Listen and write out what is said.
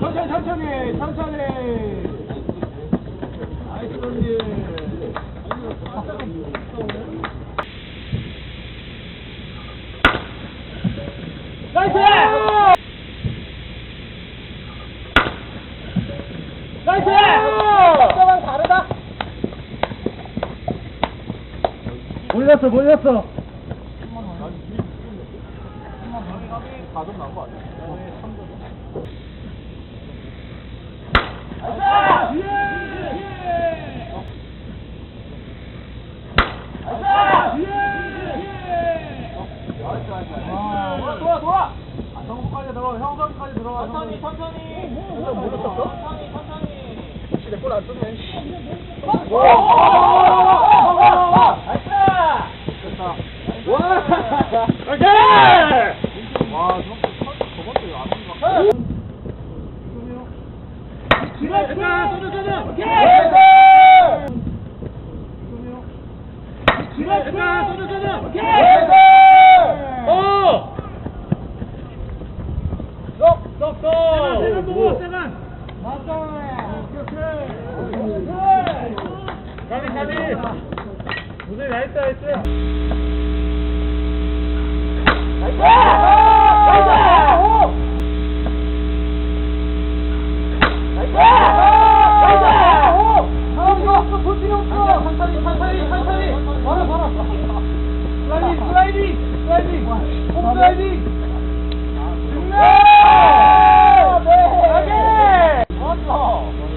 고려스, 던지 나이스 몰렸어 몰렸어. 좋아 좋아 아, 정국까지 들어가 형선까지 들어가 천천히 천천히 몰랐었어? 천천히 천천히 혹시 내골안 썼네 와, 가비, 가비. 무대 나이스, 나이스. 천천히 바